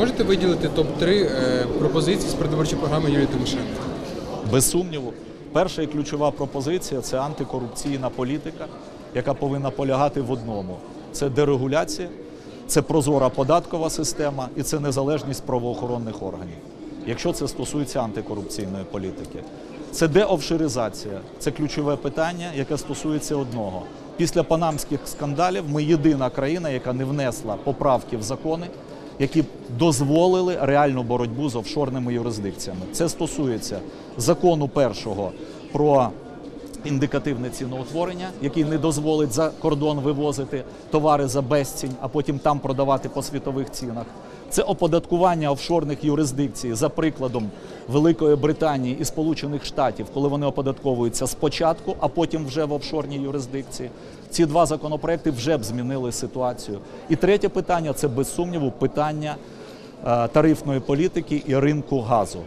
можете виділити топ-3 пропозиції з передвиборчої програми Юлії Тимошенко? Без сумніву, перша і ключова пропозиція це антикорупційна політика, яка повинна полягати в одному: це дерегуляція, це прозора податкова система і це незалежність правоохоронних органів. Якщо це стосується антикорупційної політики, це деофшеризація. Це ключове питання, яке стосується одного. Після панамських скандалів ми єдина країна, яка не внесла поправки в закони, які дозволили реальну боротьбу з офшорними юрисдикціями. Це стосується закону першого про індикативне ціноутворення, який не дозволить за кордон вивозити товари за безцінь, а потім там продавати по світових цінах. Це оподаткування офшорних юрисдикцій за прикладом Великої Британії і Сполучених Штатів, коли вони оподатковуються спочатку, а потім вже в офшорній юрисдикції. Ці два законопроекти вже б змінили ситуацію. І третє питання це без сумніву питання е, тарифної політики і ринку газу.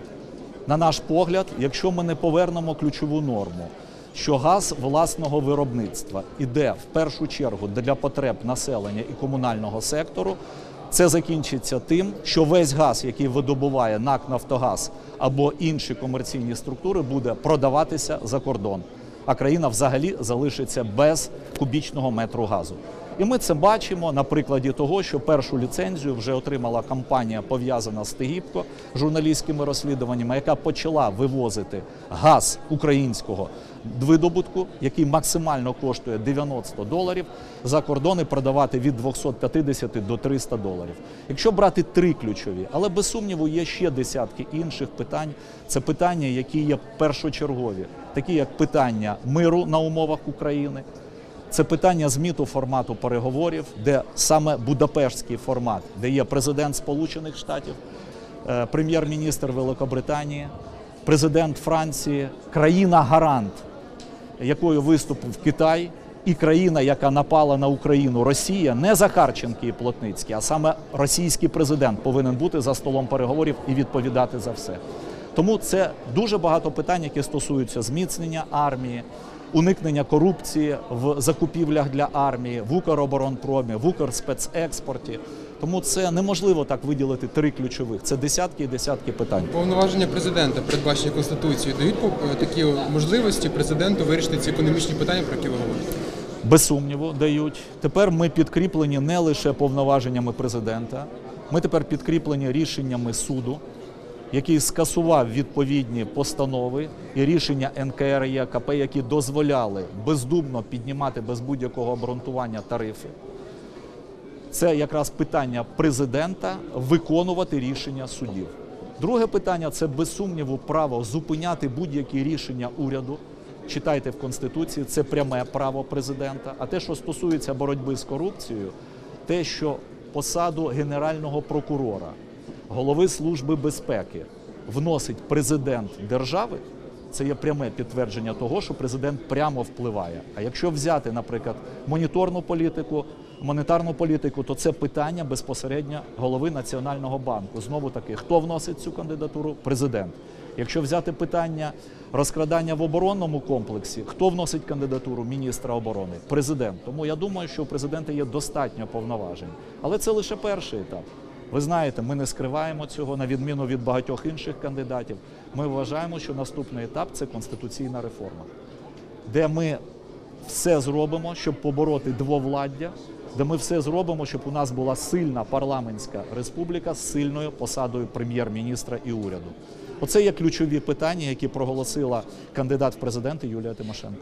На наш погляд, якщо ми не повернемо ключову норму, що газ власного виробництва іде в першу чергу для потреб населення і комунального сектору, це закінчиться тим, що весь газ, який видобуває НАК Нафтогаз або інші комерційні структури, буде продаватися за кордон. А країна взагалі залишиться без кубічного метру газу. І ми це бачимо на прикладі того, що першу ліцензію вже отримала компанія, пов'язана з Тегіпко журналістськими розслідуваннями, яка почала вивозити газ українського видобутку, який максимально коштує 90 доларів за кордон і продавати від 250 до 300 доларів. Якщо брати три ключові, але без сумніву є ще десятки інших питань. Це питання, які є першочергові, такі як питання миру на умовах України. Це питання зміту формату переговорів, де саме Будапештський формат, де є президент Сполучених Штатів, е, прем'єр-міністр Великобританії, президент Франції, країна-гарант, якою виступив Китай, і країна, яка напала на Україну, Росія, не Захарченки і Плотницький, а саме російський президент повинен бути за столом переговорів і відповідати за все. Тому це дуже багато питань, які стосуються зміцнення армії, уникнення корупції в закупівлях для армії, в Укроборонпромі, в Укрспецекспорті. Тому це неможливо так виділити три ключових. Це десятки і десятки питань. Повноваження президента, передбачені Конституцією, дають е, такі можливості президенту вирішити ці економічні питання, про які ви говорите. Без сумніву дають. Тепер ми підкріплені не лише повноваженнями президента, ми тепер підкріплені рішеннями суду, який скасував відповідні постанови і рішення НКР і АКП, які дозволяли бездумно піднімати без будь-якого обґрунтування тарифи. Це якраз питання президента виконувати рішення судів. Друге питання це без сумніву право зупиняти будь-які рішення уряду. Читайте в Конституції, це пряме право президента. А те, що стосується боротьби з корупцією, те, що посаду генерального прокурора, голови Служби безпеки вносить президент держави, це є пряме підтвердження того, що президент прямо впливає. А якщо взяти, наприклад, моніторну політику, монетарну політику, то це питання безпосередньо голови Національного банку. Знову таки, хто вносить цю кандидатуру? Президент. Якщо взяти питання розкрадання в оборонному комплексі, хто вносить кандидатуру міністра оборони? Президент. Тому я думаю, що у президента є достатньо повноважень. Але це лише перший етап. Ви знаєте, ми не скриваємо цього на відміну від багатьох інших кандидатів. Ми вважаємо, що наступний етап це конституційна реформа, де ми все зробимо, щоб побороти двовладдя, де ми все зробимо, щоб у нас була сильна парламентська республіка з сильною посадою прем'єр-міністра і уряду. Оце є ключові питання, які проголосила кандидат в президенти Юлія Тимошенко.